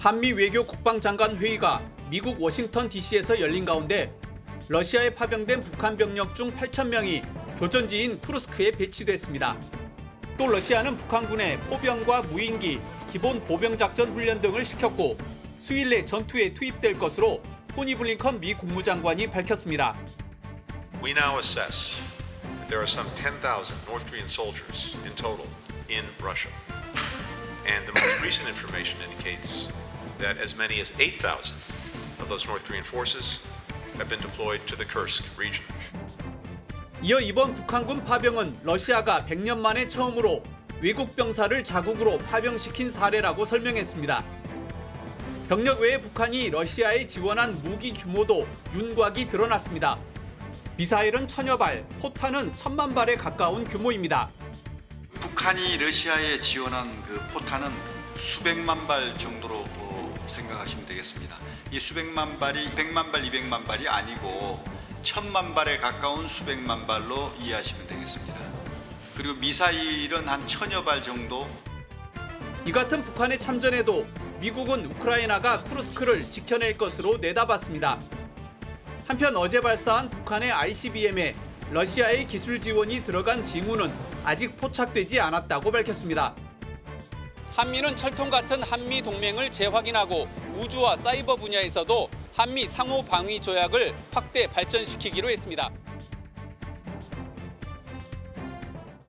한미 외교 국방장관 회의가 미국 워싱턴 DC에서 열린 가운데 러시아에 파병된 북한 병력 중 8천 명이 교전지인 쿠르스크에 배치됐습니다. 또 러시아는 북한군에 포병과 무인기, 기본 보병 작전 훈련 등을 시켰고 수일 내 전투에 투입될 것으로 토니 블링컨 미 국무장관이 밝혔습니다. We now assess that there are some 10,000 North Korean soldiers in total in Russia. And the most recent information indicates that as many as 8,000 of those North Korean forces have been deployed to the Kursk region. 이어 이번 북한군 파병은 러시아가 100년 만에 처음으로 외국 병사를 자국으로 파병시킨 사례라고 설명했습니다. 병력 외에 북한이 러시아에 지원한 무기 규모도 윤곽이 드러났습니다. 미사일은 천여 발, 포탄은 천만 발에 가까운 규모입니다. 북한이 러시아에 지원한 그 포탄은 수백만 발 정도로 어, 생각하시면 되겠습니다. 이 수백만 발이 100만 발, 200만 발이 아니고 천만 발에 가까운 수백만 발로 이해하시면 되겠습니다. 그리고 미사일은 한 천여 발 정도 이 같은 북한의 참전에도 미국은 우크라이나가 쿠르스크를 지켜낼 것으로 내다봤습니다. 한편 어제 발사한 북한의 ICBM에 러시아의 기술 지원이 들어간 징후는 아직 포착되지 않았다고 밝혔습니다. 한미는 철통 같은 한미 동맹을 재확인하고 우주와 사이버 분야에서도 한미 상호 방위 조약을 확대 발전시키기로 했습니다.